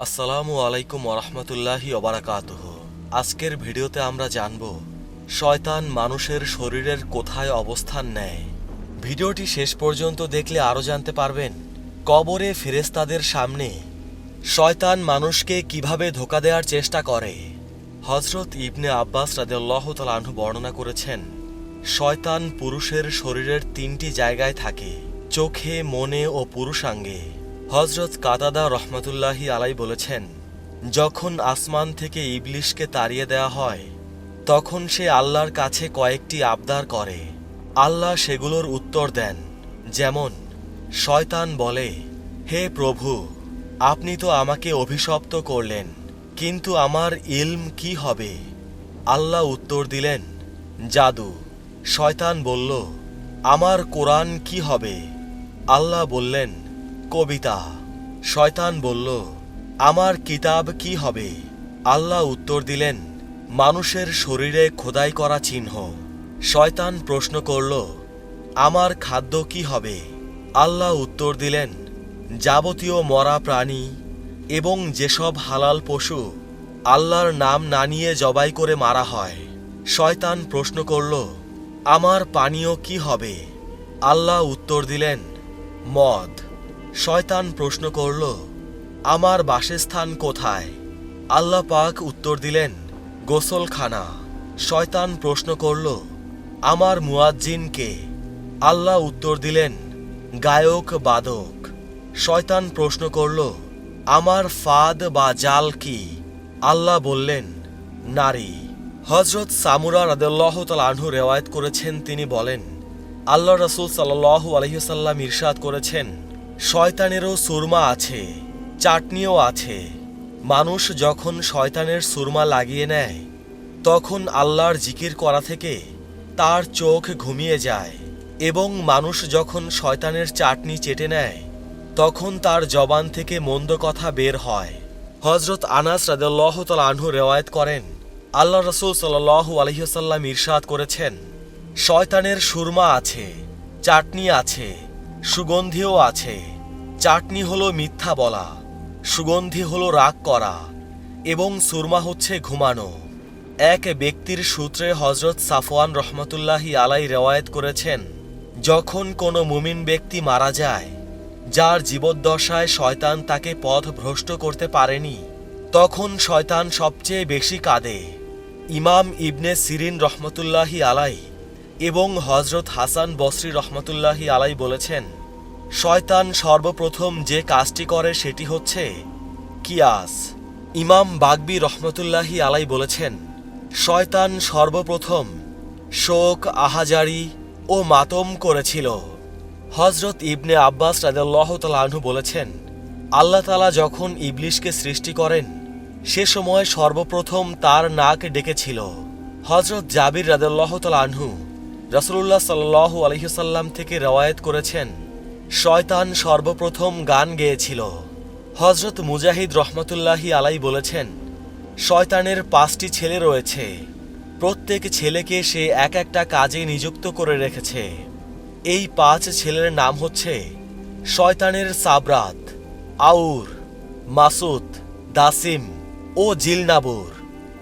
আসসালামু আলাইকুম ওরহমতুল্লাহি ওবারাকাতুহ আজকের ভিডিওতে আমরা জানব, শয়তান মানুষের শরীরের কোথায় অবস্থান নেয়। ভিডিওটি শেষ পর্যন্ত দেখলে আরও জানতে পারবেন, কবরে ফেরেস্তাদের সামনে শয়তান মানুষকে কীভাবে ধোকা দেওয়ার চেষ্টা করে। হজরত ইবনে আব্বাস রাদেল্লাহ তালাহু বর্ণনা করেছেন, শয়তান পুরুষের শরীরের তিনটি জায়গায় থাকে, চোখে, মনে ও পুরুষাঙ্গে। হজরত কাতাদা রহমতুল্লাহি আলাই বলেছেন, যখন আসমান থেকে ইবলিশকে তাড়িয়ে দেওয়া হয়, তখন সে আল্লাহর কাছে কয়েকটি আবদার করে। আল্লাহ সেগুলোর উত্তর দেন, যেমন, শয়তান বলে, হে প্রভু, আপনি তো আমাকে অভিশপ্ত করলেন, কিন্তু আমার ইলম কি হবে? আল্লাহ উত্তর দিলেন, জাদু। শয়তান বলল, আমার কোরআন কি হবে? আল্লাহ বললেন কবিতা। শয়তান বলল, আমার কিতাব কি হবে? আল্লাহ উত্তর দিলেন, মানুষের শরীরে খোদাই করা চিহ্ন। শয়তান প্রশ্ন করল, আমার খাদ্য কি হবে? আল্লাহ উত্তর দিলেন, যাবতীয় মরা প্রাণী এবং যেসব হালাল পশু আল্লাহর নাম না নিয়ে জবাই করে মারা হয়। শয়তান প্রশ্ন করল, আমার পানীয় কি হবে? আল্লাহ উত্তর দিলেন, মদ। শয়তান প্রশ্ন করল, আমার বাসস্থান কোথায়? আল্লাহ পাক উত্তর দিলেন, গোসলখানা। শয়তান প্রশ্ন করল, আমার মুয়াজ্জিন কে? আল্লাহ উত্তর দিলেন, গায়ক বাদক। শয়তান প্রশ্ন করল, আমার ফাদ বা জাল কি? আল্লাহ বললেন, নারী। হজরত সামুরা রাদেল্লাহ আনহু রেওয়ায়ত করেছেন, তিনি বলেন আল্লাহ রসুল সাল্লাহু আলহিসাল্লাম ইরশাদ করেছেন শয়তানেরও সুরমা আছে, চাটনিও আছে। মানুষ যখন শয়তানের সুরমা লাগিয়ে নেয়, তখন আল্লাহর জিকির করা থেকে তার চোখ ঘুমিয়ে যায় এবং মানুষ যখন শয়তানের চাটনি চেটে নেয়, তখন তার জবান থেকে মন্দ কথা বের হয়। হজরত আনাস রাদেল্লাহ আনহু রেওয়ায়ত করেন, আল্লাহ রসুল সাল্লাহু আলহিহাল্লাম ইরশাদ করেছেন, শয়তানের সুরমা আছে, চাটনি আছে সুগন্ধিও আছে। চাটনি হলো মিথ্যা বলা, সুগন্ধি হলো রাগ করা, এবং সুরমা হচ্ছে ঘুমানো। এক ব্যক্তির সূত্রে হজরত সাফওয়ান রহমতুল্লাহি আলাই রেওয়ায়েত করেছেন, যখন কোনো মুমিন ব্যক্তি মারা যায়, যার জীবদ্দশায় শয়তান তাকে পথ ভ্রষ্ট করতে পারেনি, তখন শয়তান সবচেয়ে বেশি কাঁদে। ইমাম ইবনে সিরিন রহমতুল্লাহি আলাই এবং হজরত হাসান বসরি রহমতুল্লাহি আলাই বলেছেন, শয়তান সর্বপ্রথম যে কাজটি করে সেটি হচ্ছে কিয়াস। ইমাম বাগবি রহমতুল্লাহি আলাই বলেছেন, শয়তান সর্বপ্রথম শোক, আহাজারি ও মাতম করেছিল। হজরত ইবনে আব্বাস রাদেল্লাহ তালাহু বলেছেন, আল্লাহ তালা যখন ইবলিশকে সৃষ্টি করেন, সে সময় সর্বপ্রথম তার নাক ডেকেছিল। হজরত জাবির রাদেল্লাহ তালাহু রসুল্লাহ সাল্লাহু আলহিসাল্লাম থেকে রওয়ায়ত করেছেন, শয়তান সর্বপ্রথম গান গেয়েছিল। হজরত মুজাহিদ রহমতুল্লাহি আলাই বলেছেন, শয়তানের পাঁচটি ছেলে রয়েছে। প্রত্যেক ছেলেকে সে এক একটা কাজে নিযুক্ত করে রেখেছে। এই পাঁচ ছেলের নাম হচ্ছে শয়তানের সাবরাত, আউর, মাসুদ, দাসিম ও জিলনাবুর।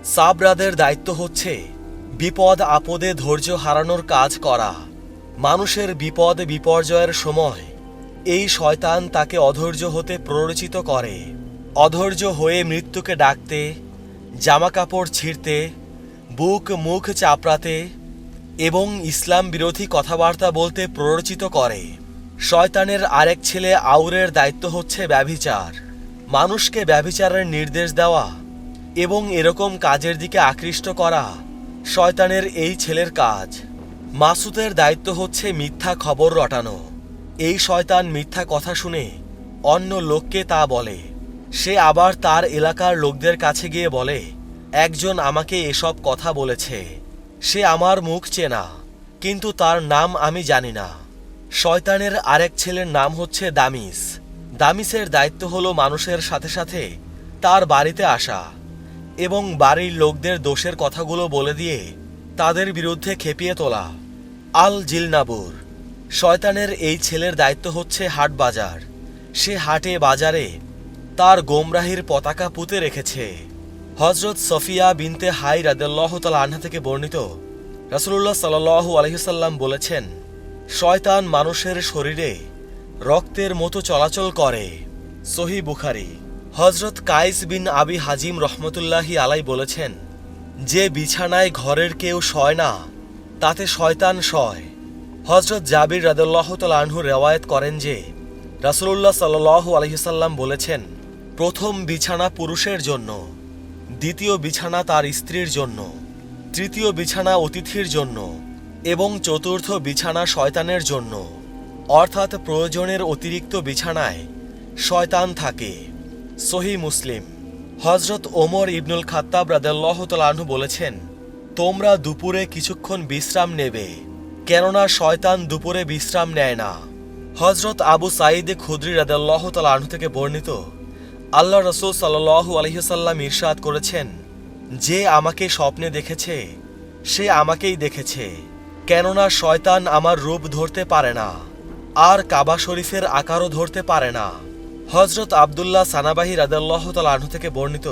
সাবরাদের দায়িত্ব হচ্ছে বিপদ আপদে ধৈর্য হারানোর কাজ করা। মানুষের বিপদ বিপর্যয়ের সময় এই শয়তান তাকে অধৈর্য হতে প্ররোচিত করে। অধৈর্য হয়ে মৃত্যুকে ডাকতে, জামাকাপড় ছিঁড়তে, বুক মুখ চাপড়াতে এবং ইসলাম বিরোধী কথাবার্তা বলতে প্ররোচিত করে। শয়তানের আরেক ছেলে আউরের দায়িত্ব হচ্ছে ব্যভিচার। মানুষকে ব্যভিচারের নির্দেশ দেওয়া এবং এরকম কাজের দিকে আকৃষ্ট করা। শয়তানের এই ছেলের কাজ। মাসুদের দায়িত্ব হচ্ছে মিথ্যা খবর রটানো। এই শয়তান মিথ্যা কথা শুনে অন্য লোককে তা বলে। সে আবার তার এলাকার লোকদের কাছে গিয়ে বলে, একজন আমাকে এসব কথা বলেছে। সে আমার মুখ চেনা, কিন্তু তার নাম আমি জানি না। শয়তানের আরেক ছেলের নাম হচ্ছে দামিস। দামিসের দায়িত্ব হলো মানুষের সাথে সাথে তার বাড়িতে আসা। এবং বাড়ির লোকদের দোষের কথাগুলো বলে দিয়ে তাদের বিরুদ্ধে খেপিয়ে তোলা আল জিলনাবুর। শয়তানের এই ছেলের দায়িত্ব হচ্ছে হাট বাজার। সে হাটে বাজারে তার গোমরাহির পতাকা পুঁতে রেখেছে। হজরত সফিয়া বিনতে হাই রাদেল্লাহ তাল আনহা থেকে বর্ণিত রাসুল্লাহ সাল্লাহ আলহিসাল্লাম বলেছেন, শয়তান মানুষের শরীরে রক্তের মতো চলাচল করে। সহি বুখারি। হজরত কাইস বিন আবি হাজিম রহমতুল্লাহি আলাই বলেছেন, যে বিছানায় ঘরের কেউ শয় না, তাতে শয়তান শয়। হজরত জাবির রাদুল্লাহ আনহু রেওয়ায়ত করেন যে রাসুল্লাহ সাল্লাহ আলহিসাল্লাম বলেছেন, প্রথম বিছানা পুরুষের জন্য, দ্বিতীয় বিছানা তার স্ত্রীর জন্য, তৃতীয় বিছানা অতিথির জন্য, এবং চতুর্থ বিছানা শয়তানের জন্য। অর্থাৎ প্রয়োজনের অতিরিক্ত বিছানায় শয়তান থাকে। সহি মুসলিম। হজরত ওমর ইবনুল খাত্তাব রাদাল্লাহ তালাহু বলেছেন, তোমরা দুপুরে কিছুক্ষণ বিশ্রাম নেবে, কেননা শয়তান দুপুরে বিশ্রাম নেয় না। হজরত আবু সাইদে খুদ্রি রাদাল্লাহ তালাহু থেকে বর্ণিত, আল্লাহ রসুল সাল্লাহ আলহিসাল্লাম ইরশাদ করেছেন, যে আমাকে স্বপ্নে দেখেছে, সে আমাকেই দেখেছে, কেননা শয়তান আমার রূপ ধরতে পারে না, আর কাবা শরীফের আকারও ধরতে পারে না। হজরত আবদুল্লাহ সানাবাহি রাদাল্লাহ তালাহু থেকে বর্ণিত,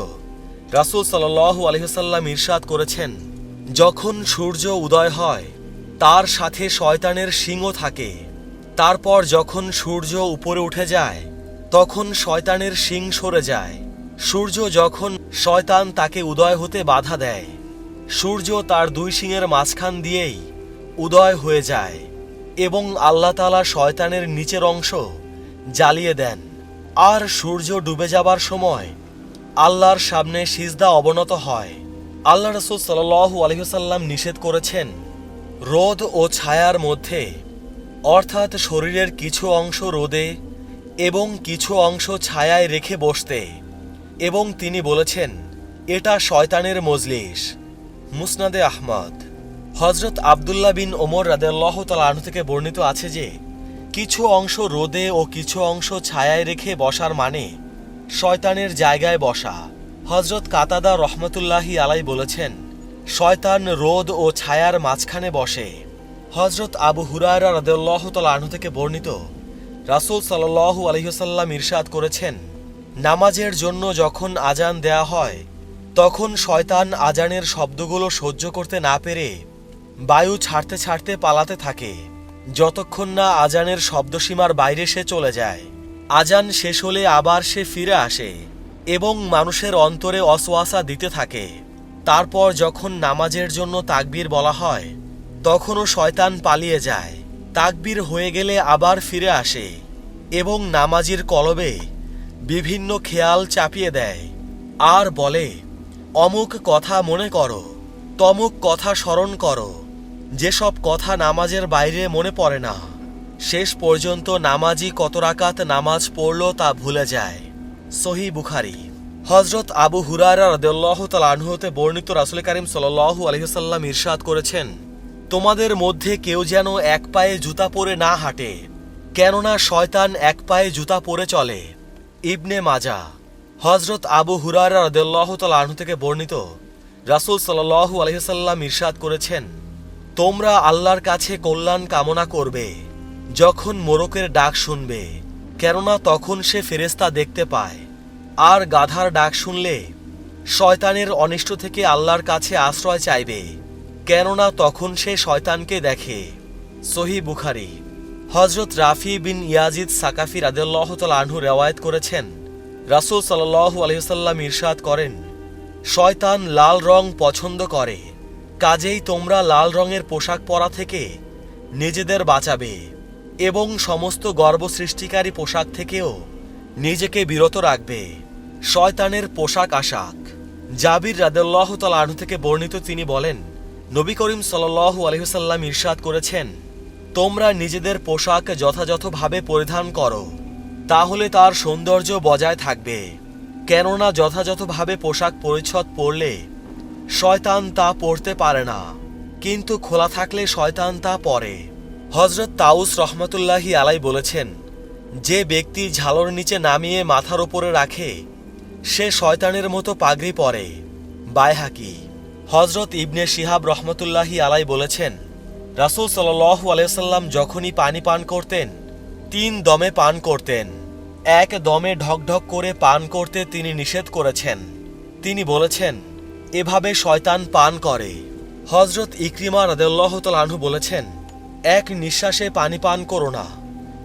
রাসুল সাল্লাহ আলহিসাল্লাম ইরশাদ করেছেন, যখন সূর্য উদয় হয়, তার সাথে শয়তানের শিংও থাকে। তারপর যখন সূর্য উপরে উঠে যায়, তখন শয়তানের শিং সরে যায়। সূর্য যখন শয়তান তাকে উদয় হতে বাধা দেয়, সূর্য তার দুই শিংয়ের মাঝখান দিয়েই উদয় হয়ে যায় এবং আল্লাহ তালা শয়তানের নিচের অংশ জ্বালিয়ে দেন। আর সূর্য ডুবে যাবার সময় আল্লাহর সামনে সিজদা অবনত হয়। আল্লাহ রসুল সাল্লু আলহিসাল্লাম নিষেধ করেছেন, রোদ ও ছায়ার মধ্যে, অর্থাৎ শরীরের কিছু অংশ রোদে এবং কিছু অংশ ছায়ায় রেখে বসতে। এবং তিনি বলেছেন, এটা শয়তানের মজলিস। মুসনাদে আহমদ। হজরত আবদুল্লাহ বিন ওমর রাদেল্লাহ তালাহ থেকে বর্ণিত আছে যে কিছু অংশ রোদে ও কিছু অংশ ছায়ায় রেখে বসার মানে শয়তানের জায়গায় বসা। হজরত কাতাদা রহমতুল্লাহি আলাই বলেছেন, শয়তান রোদ ও ছায়ার মাঝখানে বসে। হজরত আবু হুরায়রা রাদেল্লাহ তালাহ থেকে বর্ণিত, রাসুল সাল্লাহ আলহিহসাল্লাম ইরশাদ করেছেন, নামাজের জন্য যখন আজান দেয়া হয়, তখন শয়তান আজানের শব্দগুলো সহ্য করতে না পেরে বায়ু ছাড়তে ছাড়তে পালাতে থাকে। যতক্ষণ না আজানের শব্দসীমার বাইরে সে চলে যায়। আজান শেষ হলে আবার সে ফিরে আসে এবং মানুষের অন্তরে অসোয়াসা দিতে থাকে। তারপর যখন নামাজের জন্য তাকবীর বলা হয়, তখনও শয়তান পালিয়ে যায়। তাকবীর হয়ে গেলে আবার ফিরে আসে এবং নামাজির কলবে বিভিন্ন খেয়াল চাপিয়ে দেয়। আর বলে, অমুক কথা মনে করো, তমুক কথা স্মরণ করো। যেসব কথা নামাজের বাইরে মনে পড়ে না, শেষ পর্যন্ত নামাজি কত রাকাত নামাজ পড়ল তা ভুলে যায়। সহি বুখারি। হজরত আবু হুরারা রদুল্লাহ তালাহতে বর্ণিত রাসুল করিম সাল্লাহু আলহিসাল্লাম ইরশাদ করেছেন, তোমাদের মধ্যে কেউ যেন এক পায়ে জুতা পরে না হাঁটে, কেননা শয়তান এক পায়ে জুতা পরে চলে। ইবনে মাজা। হজরত আবু হুরারা রদুল্লাহ তালাহু থেকে বর্ণিত, রাসুল সাল্লাহু আলহিসাল্লাম ইরশাদ করেছেন তোমরা আল্লাহর কাছে কল্যাণ কামনা করবে, যখন মোরকের ডাক শুনবে, কেননা তখন সে ফেরেস্তা দেখতে পায়। আর গাধার ডাক শুনলে, শয়তানের অনিষ্ট থেকে আল্লাহর কাছে আশ্রয় চাইবে, কেননা তখন সে শয়তানকে দেখে। সহি বুখারি। হজরত রাফি বিন ইয়াজিদ সাকাফি রাদেল্লাহ আনহু রেওয়ায়ত করেছেন, রাসুল সাল্লাহ আলহিসাল্লাম ইরশাদ করেন, শয়তান লাল রং পছন্দ করে। কাজেই তোমরা লাল রঙের পোশাক পরা থেকে নিজেদের বাঁচাবে এবং সমস্ত গর্ব সৃষ্টিকারী পোশাক থেকেও নিজেকে বিরত রাখবে। শয়তানের পোশাক আশাক। জাবির রাদেল্লাহ তালু থেকে বর্ণিত তিনি বলেন, নবী করিম সাল্লাহ আলহিসাল্লাম ইরশাদ করেছেন, তোমরা নিজেদের পোশাক যথাযথভাবে পরিধান করো, তাহলে তার সৌন্দর্য বজায় থাকবে। কেননা যথাযথভাবে পোশাক পরিচ্ছদ পরলে শয়তান তা পড়তে পারে না, কিন্তু খোলা থাকলে শয়তান তা পরে হজরত তাউস রহমতুল্লাহি আলাই বলেছেন, যে ব্যক্তি ঝালর নিচে নামিয়ে মাথার ওপরে রাখে, সে শয়তানের মতো পাগড়ি পরে। বায়হাকি হজরত ইবনে শিহাব রহমতুল্লাহি আলাই বলেছেন, রাসুল সাল্লু আলাইসাল্লাম যখনই পানি পান করতেন, তিন দমে পান করতেন। এক দমে ঢকঢক করে পান করতে তিনি নিষেধ করেছেন। তিনি বলেছেন এভাবে শয়তান পান করে। হজরত ইকরিমা রাদেল্লাহ আনহু বলেছেন, এক নিঃশ্বাসে পানি পান করো না।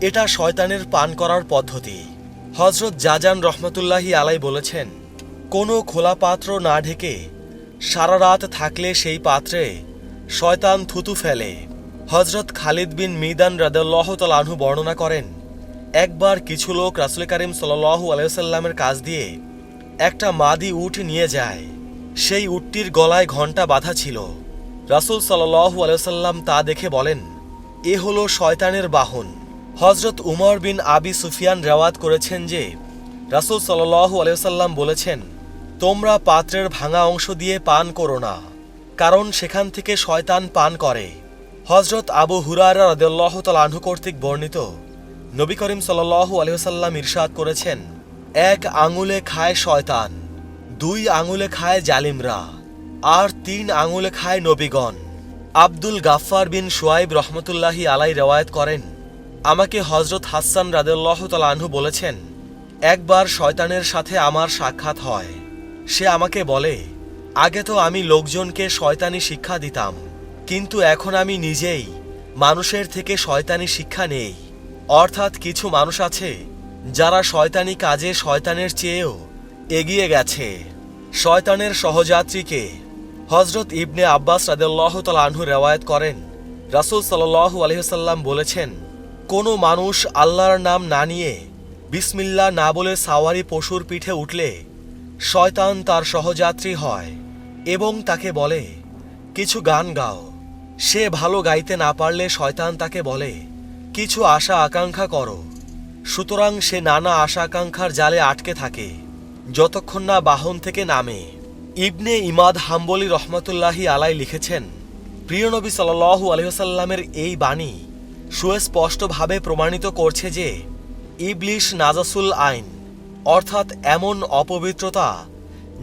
এটা শয়তানের পান করার পদ্ধতি। হজরত জাজান রহমতুল্লাহি আলাই বলেছেন, কোনো খোলা পাত্র না ঢেকে সারা রাত থাকলে সেই পাত্রে শয়তান থুতু ফেলে। হজরত খালিদ বিন মিদান রাদাল্লাহ বর্ণনা করেন, একবার কিছু লোক রাসুল করিম সাল্লাহু আলাইসাল্লামের কাজ দিয়ে একটা মাদি উঠ নিয়ে যায়। সেই উটটির গলায় ঘণ্টা বাঁধা ছিল। রাসুল সাল্লাহু আলাইসাল্লাম তা দেখে বলেন, এ হলো শয়তানের বাহন। হজরত উমর বিন আবি সুফিয়ান রেওয়াত করেছেন যে, রাসুল সাল্লাহু আলাইসাল্লাম বলেছেন, তোমরা পাত্রের ভাঙা অংশ দিয়ে পান করো না, কারণ সেখান থেকে শয়তান পান করে। হজরত আবু হুরারা রদাল্লাহ আনহু কর্তৃক বর্ণিত, নবী করিম সাল্লাহু আলহিহাল্লাম ইরশাদ করেছেন, এক আঙুলে খায় শয়তান। দুই আঙুলে খায় জালিমরা, আর তিন আঙুলে খায় নবীগণ। আব্দুল গাফফার বিন সোয়াইব রহমতুল্লাহি আলাই রেওয়ায়ত করেন, আমাকে হজরত হাসান রাদেল্লাহ আনহু বলেছেন, একবার শয়তানের সাথে আমার সাক্ষাৎ হয়। সে আমাকে বলে, আগে তো আমি লোকজনকে শয়তানি শিক্ষা দিতাম, কিন্তু এখন আমি নিজেই মানুষের থেকে শয়তানি শিক্ষা নেই। অর্থাৎ কিছু মানুষ আছে, যারা শয়তানি কাজে শয়তানের চেয়েও এগিয়ে গেছে। শয়তানের সহযাত্রীকে হজরত ইবনে আব্বাস রাদেল্লাহ আনহু রেওয়ায়ত করেন। রাসুল সাল্লাহু আলহিহাল্লাম বলেছেন, কোনো মানুষ আল্লাহর নাম না নিয়ে বিসমিল্লা না বলে সাওয়ারি পশুর পিঠে উঠলে শয়তান তার সহযাত্রী হয় এবং তাকে বলে, কিছু গান গাও। সে ভালো গাইতে না পারলে শয়তান তাকে বলে, কিছু আশা আকাঙ্ক্ষা করো। সুতরাং সে নানা আশা আকাঙ্ক্ষার জালে আটকে থাকে। যতক্ষণ না বাহন থেকে নামে। ইবনে ইমাদ হাম্বলি রহমতুল্লাহি আলাই লিখেছেন, প্রিয় নবী সাল্লাহু আলহিহাল্লামের এই বাণী সুস্পষ্টভাবে প্রমাণিত করছে যে, ইবলিশ নাজাসুল আইন, অর্থাৎ এমন অপবিত্রতা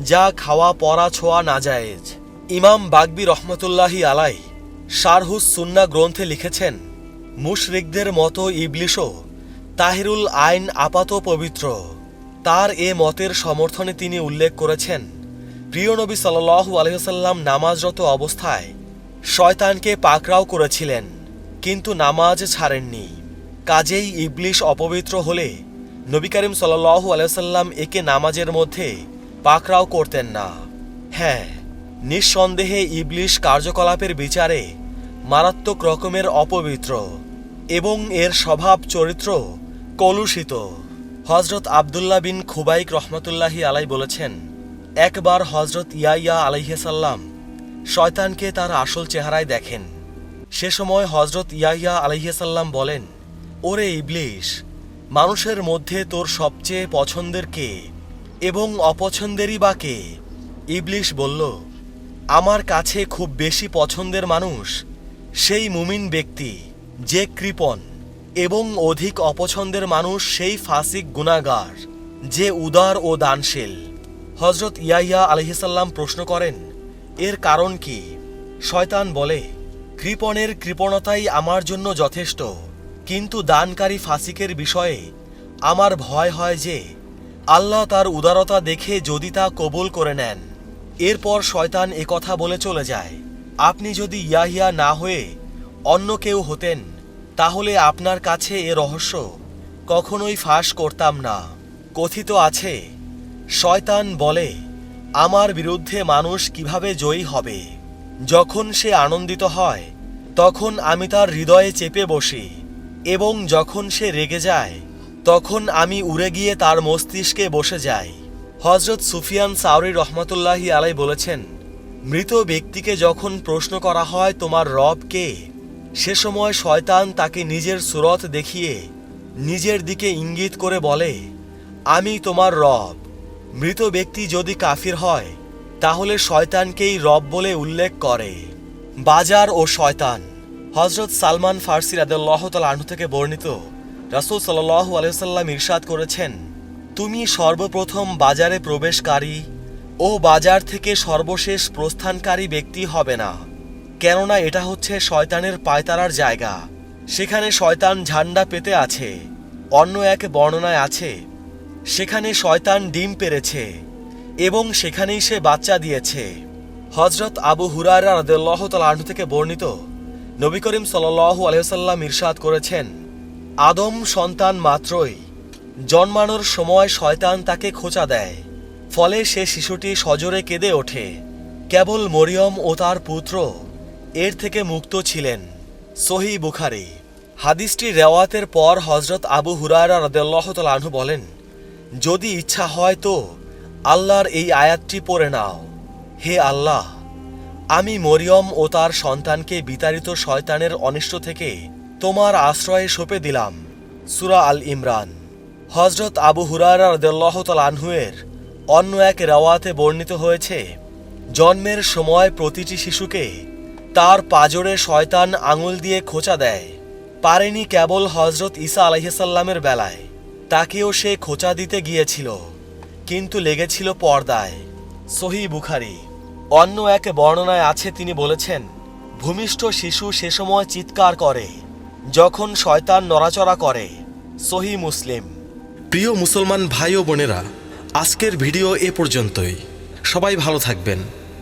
যা খাওয়া পরা ছোঁয়া নাজায়েজ। ইমাম বাগবি রহমতুল্লাহি আলাই শারহুস সুন্না গ্রন্থে লিখেছেন, মুশরিকদের মতো ইবলিশও তাহিরুল আইন আপাত পবিত্র। তার এ মতের সমর্থনে তিনি উল্লেখ করেছেন, প্রিয় নবী সাল্লাহু আলহিহাল্লাম নামাজরত অবস্থায় শয়তানকে পাকড়াও করেছিলেন, কিন্তু নামাজ ছাড়েননি। কাজেই ইবলিশ অপবিত্র হলে নবী করিম সাল্লাহু আলাইসাল্লাম একে নামাজের মধ্যে পাকড়াও করতেন না। হ্যাঁ নিঃসন্দেহে ইবলিশ কার্যকলাপের বিচারে মারাত্মক রকমের অপবিত্র এবং এর স্বভাব চরিত্র কলুষিত। হজরত আবদুল্লাহ বিন খুবাইক রহমতুল্লাহি আলাই বলেছেন, একবার হজরত ইয়াইয়া আলাইহাসাল্লাম শয়তানকে তার আসল চেহারায় দেখেন। সে সময় হজরত ইয়াহিয়া আলহিয়াসাল্লাম বলেন, ওরে ইবলিশ, মানুষের মধ্যে তোর সবচেয়ে পছন্দের কে এবং অপছন্দেরই বা কে? ইবলিশ বলল, আমার কাছে খুব বেশি পছন্দের মানুষ সেই মুমিন ব্যক্তি যে কৃপণ এবং অধিক অপছন্দের মানুষ সেই ফাসিক গুণাগার যে উদার ও দানশীল। হজরত ইয়াহিয়া আলহিসাল্লাম প্রশ্ন করেন, এর কারণ কি? শয়তান বলে, কৃপণের কৃপণতাই আমার জন্য যথেষ্ট, কিন্তু দানকারী ফাসিকের বিষয়ে আমার ভয় হয় যে, আল্লাহ তার উদারতা দেখে যদি তা কবুল করে নেন, এরপর শয়তান কথা বলে চলে যায়, আপনি যদি ইয়াহিয়া না হয়ে অন্য কেউ হতেন তাহলে আপনার কাছে এ রহস্য কখনোই ফাঁস করতাম না। কথিত আছে, শয়তান বলে, আমার বিরুদ্ধে মানুষ কীভাবে জয়ী হবে? যখন সে আনন্দিত হয়, তখন আমি তার হৃদয়ে চেপে বসি, এবং যখন সে রেগে যায়, তখন আমি উড়ে গিয়ে তার মস্তিষ্কে বসে যাই। হজরত সুফিয়ান সাউরি রহমতুল্লাহি আলাই বলেছেন, মৃত ব্যক্তিকে যখন প্রশ্ন করা হয়, তোমার রব কে? সে সময় শয়তান তাকে নিজের সুরত দেখিয়ে নিজের দিকে ইঙ্গিত করে বলে, আমি তোমার রব। মৃত ব্যক্তি যদি কাফির হয়, তাহলে শয়তানকেই রব বলে উল্লেখ করে। বাজার ও শয়তান। হজরত সালমান ফার্সি রাদাল্লাহ আনহু থেকে বর্ণিত, রাসুল সাল্লাহ আলহাম ইরশাদ করেছেন, তুমি সর্বপ্রথম বাজারে প্রবেশকারী ও বাজার থেকে সর্বশেষ প্রস্থানকারী ব্যক্তি হবে না। কেননা এটা হচ্ছে শয়তানের পায়তারার জায়গা। সেখানে শয়তান ঝান্ডা পেতে আছে, অন্য এক বর্ণনায় আছে, সেখানে শয়তান ডিম পেরেছে এবং সেখানেই সে বাচ্চা দিয়েছে। হজরত আবু হুরায়রা রাদিয়াল্লাহু তাআলা আনহু থেকে বর্ণিত, নবী করিম সাল্লাল্লাহু আলাইহি সাল্লাম ইরশাদ করেছেন, আদম সন্তান মাত্রই, জন্মানোর সময় শয়তান তাকে খোঁচা দেয়, ফলে সে শিশুটি সজোরে কেঁদে ওঠে। কেবল মরিয়ম ও তার পুত্র এর থেকে মুক্ত ছিলেন সহি বুখারি। হাদিসটি রেওয়াতের পর হজরত আবু হুরায়রা রাদিয়াল্লাহু তাআলা আনহু বলেন, যদি ইচ্ছা হয় তো আল্লাহর এই আয়াতটি পড়ে নাও। হে আল্লাহ, আমি মরিয়ম ও তার সন্তানকে বিতাড়িত শয়তানের অনিষ্ট থেকে তোমার আশ্রয়ে সঁপে দিলাম। সুরা আল ইমরান। হজরত আবু হুরায়রা রাদিয়াল্লাহু তাআলা আনহুয়ের অন্য এক রেওয়াতে বর্ণিত হয়েছে, জন্মের সময় প্রতিটি শিশুকে তার পাজরে শয়তান আঙুল দিয়ে খোঁচা দেয়। পারেনি কেবল হজরত ঈসা আলাইসাল্লামের বেলায়। তাকেও সে খোঁচা দিতে গিয়েছিল, কিন্তু লেগেছিল পর্দায়। সহি বুখারি। অন্য এক বর্ণনায় আছে, তিনি বলেছেন, ভূমিষ্ঠ শিশু সে সময় চিৎকার করে, যখন শয়তান নড়াচড়া করে। সহি মুসলিম। প্রিয় মুসলমান ভাই ও বোনেরা, আজকের ভিডিও এ পর্যন্তই। সবাই ভালো থাকবেন।